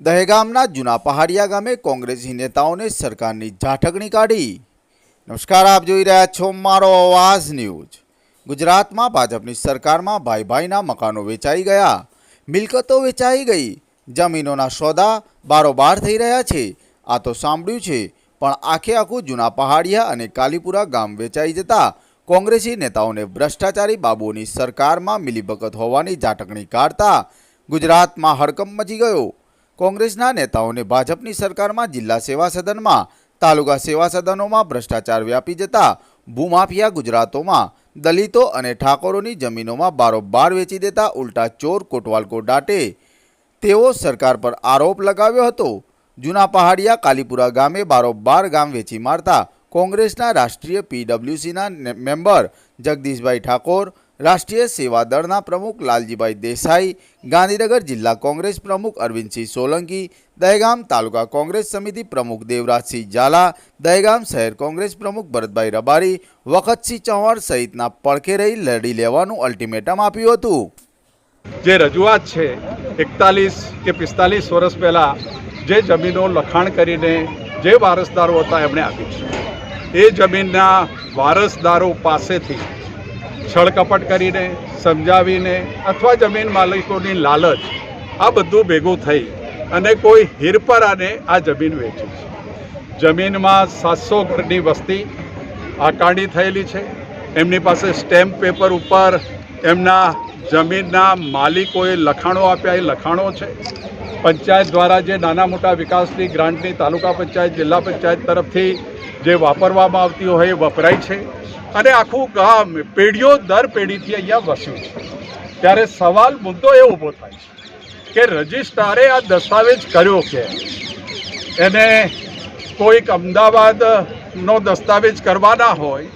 દહેગામના જૂના પહાડિયા ગામે કોંગ્રેસી નેતાઓને સરકારની ઝાટકણી કાઢી. નમસ્કાર, આપ જોઈ રહ્યા છો મારો અવાજ ન્યૂઝ. ગુજરાતમાં ભાજપની સરકારમાં ભાઈ ભાઈના મકાનો વેચાઈ ગયા. મિલકતો વેચાઈ ગઈ. જમીનોના સોદા બારોબાર થઈ રહ્યા છે. આ તો સાંભળ્યું છે, પણ આખે આખું જૂના પહાડિયા અને કાલીપુરા ગામ વેચાઈ જતા કોંગ્રેસી નેતાઓને ભ્રષ્ટાચારી બાબુઓની સરકારમાં મિલીભગત હોવાની ઝાટકણી કાઢતા ગુજરાતમાં હડકંપ મચી ગયો. કોંગ્રેસના નેતાઓને ભાજપની સરકારમાં જિલ્લા સેવા સદનમાં, તાલુકા સેવા સદનોમાં ભ્રષ્ટાચાર વ્યાપી જતા ભૂમાફિયા ગુજરાતોમાં દલિતો અને ઠાકોરોની જમીનોમાં બારોબાર વેચી દેતા ઉલટા ચોર કોટવાલકો દાટે. તેઓ સરકાર પર આરોપ લગાવ્યો હતો. જૂના પહાડિયા કાલીપુરા ગામે બારોબાર ગામ વેચી મારતા કોંગ્રેસના રાષ્ટ્રીય પીડબ્લ્યુસીના મેમ્બર જગદીશભાઈ ઠાકોર રાષ્ટ્રીય સેવા દળના પ્રમુખ લાલજીભાઈ દેસાઈ, ગાંધીનગર જિલ્લા કોંગ્રેસ પ્રમુખ અરવિંદસિંહ સોલંકી, દહેગામ તાલુકા કોંગ્રેસ સમિતિ પ્રમુખ દેવરાજસિંહ ઝાલા, દહેગામ શહેર કોંગ્રેસ પ્રમુખ ભરતભાઈ રબારી, વખતસિંહ ચૌહાણ સહિતના પડખે રહી લડી લેવાનું અલ્ટિમેટમ આપ્યું હતું. જે રજૂઆત છે, એકતાલીસ કે પિસ્તાલીસ વર્ષ પહેલાં જે જમીનો લખાણ કરીને જે વારસદારો હતા, એમણે આપી છે. એ જમીનના વારસદારો પાસેથી છળકપટ કરીને, સમજાવીને અથવા જમીન માલિકોની લાલચ, આ બધું ભેગું થઈ અને કોઈ હીરપરાને આ જમીન વેચી છે. જમીનમાં સાતસો ઘરની વસ્તી આકારણી થયેલી છે. એમની પાસે સ્ટેમ્પ પેપર ઉપર એમના જમીનના માલિકોએ લખાણો આપ્યા. એ લખાણો છે. પંચાયત દ્વારા જે નાના મોટા વિકાસની ગ્રાન્ટની તાલુકા પંચાયત, જિલ્લા પંચાયત તરફથી જે વાપરવામાં આવતી હોય એ વપરાય છે. અને આખું ગામ પેઢીઓ દર પેઢીથી અહીંયા વસ્યું છે. ત્યારે સવાલ મુદ્દો એ ઊભો થાય છે કે રજિસ્ટ્રારે આ દસ્તાવેજ કર્યો કે? એને કોઈક અમદાવાદનો દસ્તાવેજ કરવાના હોય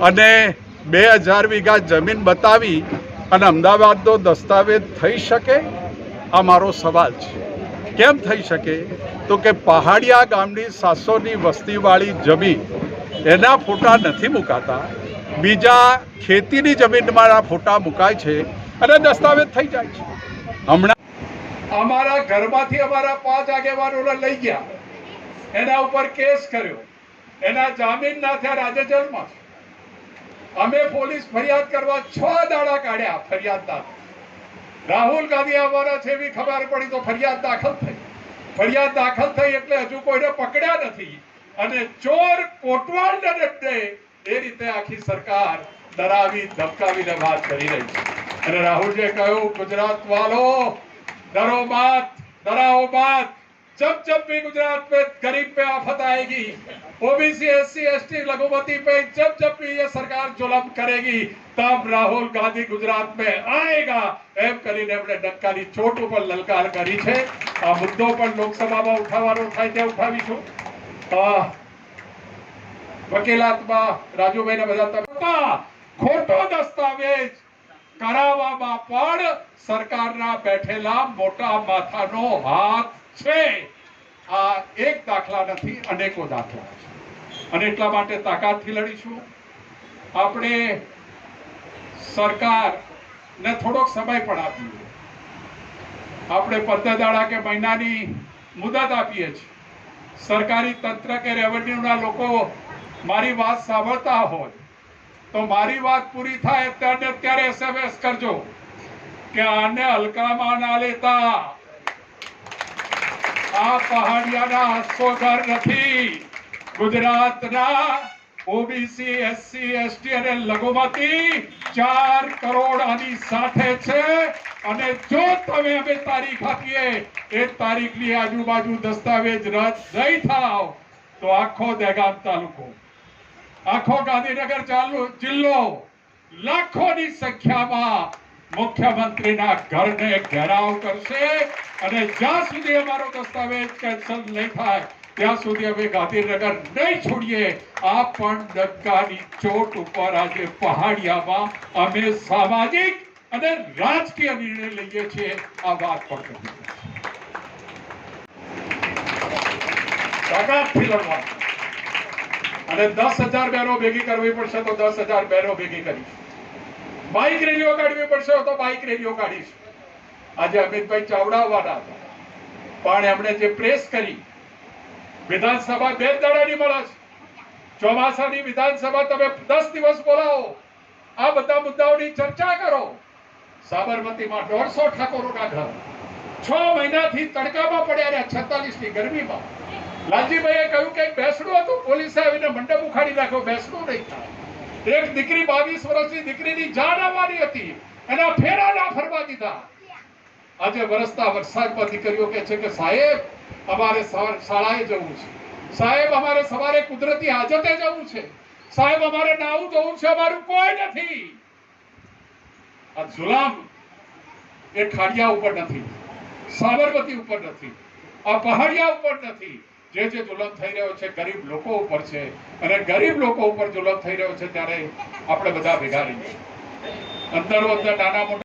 અને બે હજાર વીઘા જમીન બતાવી અને અમદાવાદનો દસ્તાવેજ થઈ શકે? આ મારો સવાલ છે. કેમ થઈ શકે? તો કે પહાડિયા ગામની સાતસોની વસ્તીવાળી જમીન એના ફોટા નથી મુકાતા. બીજા ખેતીની જમીનમાં આ ફોટા મુકાય છે અને દસ્તાવેજ થઈ જાય છે. હમણાં અમારા ઘરમાંથી અમારા પાંચ આગેવાનોને લઈ ગયા. એના ઉપર કેસ કર્યો. એના જામીન ના થયા રાજ્ય જેલમાં અમે પોલીસ ફરિયાદ કરવા છ દાડા કાઢ્યા ફરિયાદ દાખલ રાહુલ ગાંધી આવવાના છે એવી ખબર પડી તો ફરિયાદ દાખલ થઈ. ફરિયાદ દાખલ થઈ એટલે હજુ કોઈને પકડ્યા નથી. અને ચોર કોટવાલ ડે એ રીતે આખી સરકાર ડરાવી, ધમકાવીને વાત કરી રહી છે. અને રાહુલજીએ કહ્યું ગુજરાત વાલો ડરો બાત ડરાવો બાત जब जब भी गुजरात में गरीब पे आफत आएगी ओबीसी एससी एसटी लघुमती पे जब जब भी ये सरकार जुलम करेगी तब राहुल गांधी गुजरात में आएगा એમ કરીને એમણે ડક્કાની ચોટ ઉપર લલકાર કરી છે આ મુદ્દો પણ લોકસભામાં ઉઠાવવાનો થાય ત્યાં ઉઠાવીશું આ વકીલાતમાં રાજુભાઈને બધા તબક્કા ખોટો દસ્તાવેજ કરાવવામાં પણ સરકારના બેઠેલા મોટા માથાનો હાથ છે. આ એક દાખલા નથી, અનેકો દાખલા છે. અને એટલા માટે તાકાતથી લડીશું. આપણે સરકારને થોડોક સમય પણ આપીએ આપણે પંદર કે મહિનાની મુદત આપીએ છીએ. સરકારી તંત્ર કે રેવન્યુના લોકો મારી વાત સાંભળતા હોય, તો મારી વાત પૂરી થાય અત્યારે અત્યારે એસએમએસ કરજો કે આને હલકામાં ના લેતા આ પહાડિયાના ઘર નથી. ગુજરાતના ઓબીસી એસસી એસટી અને લઘુમતી ચાર કરોડ આની સાથે છે. અને જો તમે અમે તારીખ આપીએ, એ તારીખની આજુબાજુ દસ્તાવેજ રદ નહીં થાવ, તો આખો દહેગામ તાલુકો, આખો ગાંધીનગર જિલ્લો લાખોની સંખ્યામાં મુખ્યમંત્રીના ઘરને ઘેરાવ કરશે અને જ્યાં સુધી અમારો દસ્તાવેજ કેન્સલ નહીં થાય, ત્યાં સુધી અમે ગાંધીનગર નહીં છોડીએ. આ પણ ડંકાની ચોટ ઉપર આજે પહાડિયામાં અમે સામાજિક અને રાજકીય નિર્ણય લઈએ છીએ. આ વાત પણ કરી અને દસ હજાર બહેનો ભેગી કરવી પડશે તો દસ હજાર બહેનો ભેગી કરીશ બાઇક રેલીઓ કાઢવી પડશે તો બાઇક રેલીઓ કાઢીશ. આજે અમિતભાઈ ચાવડા આવવાના હતા. પણ એમણે જે પ્રેસ કરી, વિધાનસભા બે દાડાની મળે છે. ચોમાસાની વિધાનસભા તમે દસ દિવસ બોલાવો. આ બધા મુદ્દાઓની ચર્ચા કરો. સાબરમતીમાં દોઢસો ઠાકોરોના ઘર. છ મહિનાથી તડકામાં પડ્યા રહ્યા છત્તાલીસની ગરમીમાં. લાલજીભાઈએ કહ્યું કે બેસણું હતું, પોલીસે આવીને મંડપ ઉખાડી નાખ્યો, બેસણું નહીં થાય. એક દીકરી બાવીસ વર્ષની દીકરીની જાન આવવાની હતી. એના ફેરા ના ફરવા દીધા. આજે વરસતા વરસાદમાં દીકરીઓ કે છે કે સાહેબ, અમારે શાળાએ જવું છે. સાહેબ, અમારે સવારે કુદરતી હાજતે જવું છે. સાહેબ, અમારે નાવું જવું છે, અમારું કોઈ નથી. આ જુલામ એ ખાડિયા ઉપર નથી. સાબરમતી ઉપર નથી. આ પહાડિયા ઉપર નથી. જે જે જુલમ થઈ રહ્યો છે, ગરીબ લોકો ઉપર છે. અને ગરીબ લોકો ઉપર જુલમ થઈ રહ્યો છે, ત્યારે આપણે બધા ભેગા રહીએ અંદરો અંદર નાના મોટા